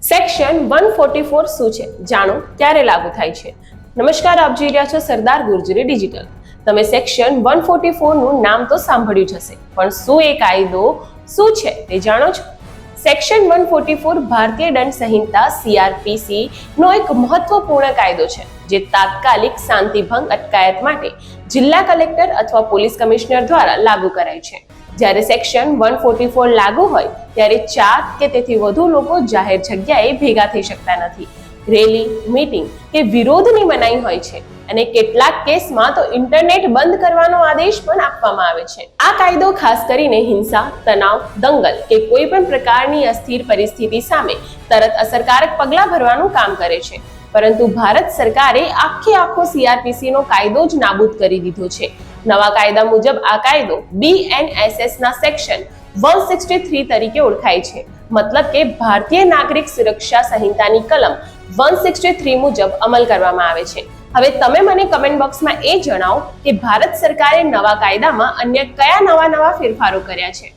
Section one forty four શું છે? જાણો ક્યારે લાગુ થાય છે. નમસ્કાર, આપ જોઈ રહ્યા છો સરદાર ગુર્જરી ડિજિટલ. તમે સેક્શન વન ફોર્ટી ફોરનું નામ તો સાંભળ્યું જ હશે. પણ શું એ કાયદો શું છે તે જાણો છો? સેક્શન વન ફોર્ટી ફોર ભારતીય દંડ સંહિતા સીઆરપીસી નો એક મહત્વપૂર્ણ કાયદો છે, જે તાત્કાલિક શાંતિભંગ અટકાયત માટે જિલ્લા કલેક્ટર અથવા પોલીસ કમિશનર દ્વારા લાગુ કરાય છે. જ્યારે સેક્શન વન ફોર્ટી ફોર લાગુ હોય, ત્યારે ચાર કે તેથી વધુ લોકો જાહેર જગ્યાએ ભેગા થઈ શકતા નથી. રેલી, મીટિંગ કે વિરોધની મનાઈ હોય છે અને કેટલાક કેસમાં તો ઇન્ટરનેટ બંધ કરવાનો આદેશ પણ આપવામાં આવે છે. આ કાયદો ખાસ કરીને હિંસા, તણાવ, દંગલ કે કોઈ પણ પ્રકારની અસ્થિર પરિસ્થિતિ સામે તરત અસરકારક પગલાં ભરવાનું કામ કરે છે. પરંતુ ભારત સરકારે આખે આખો સીઆરપીસીનો કાયદો જ નાબૂદ કરી દીધો છે. નવા કાયદા મુજબ આ કાયદો બીએનએસએસ ના સેક્શન 163 તરીકે ઓળખાય છે. મતલબ કે ભારતીય નાગરિક સુરક્ષા સંહિતાની કલમ 163 મુજબ અમલ કરવામાં આવે છે. હવે તમે મને કમેન્ટ બોક્સમાં એ જણાવો કે ભારત સરકારે નવા કાયદામાં અન્ય કયા નવા નવા ફેરફારો કર્યા છે?